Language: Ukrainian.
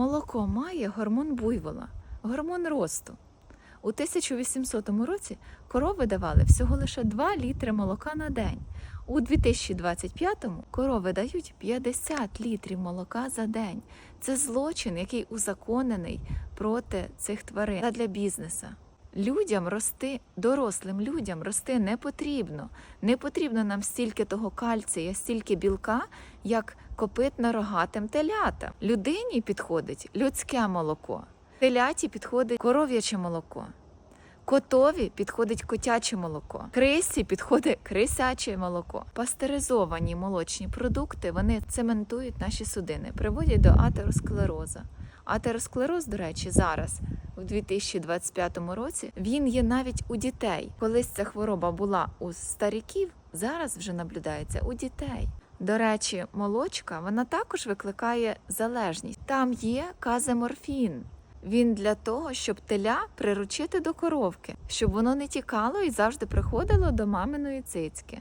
Молоко має гормон буйвола, гормон росту. У 1800 році корови давали всього лише 2 літри молока на день. У 2025-му корови дають 50 літрів молока за день. Це злочин, який узаконений проти цих тварин для бізнеса. Людям рости, дорослим людям рости не потрібно. Не потрібно нам стільки того кальція, стільки білка, як копитно-рогатим телятам. Людині підходить людське молоко, теляті підходить коров'яче молоко. Котові підходить котяче молоко, крисі підходить крисяче молоко. Пастеризовані молочні продукти вони цементують наші судини, приводять до атеросклероза. Атеросклероз, до речі, зараз у 2025 році він є навіть у дітей. Колись ця хвороба була у стариків, зараз вже наблюдається у дітей. До речі, молочка вона також викликає залежність. Там є каземорфін. Він для того, щоб теля приручити до коровки, щоб воно не тікало і завжди приходило до маминої цицьки.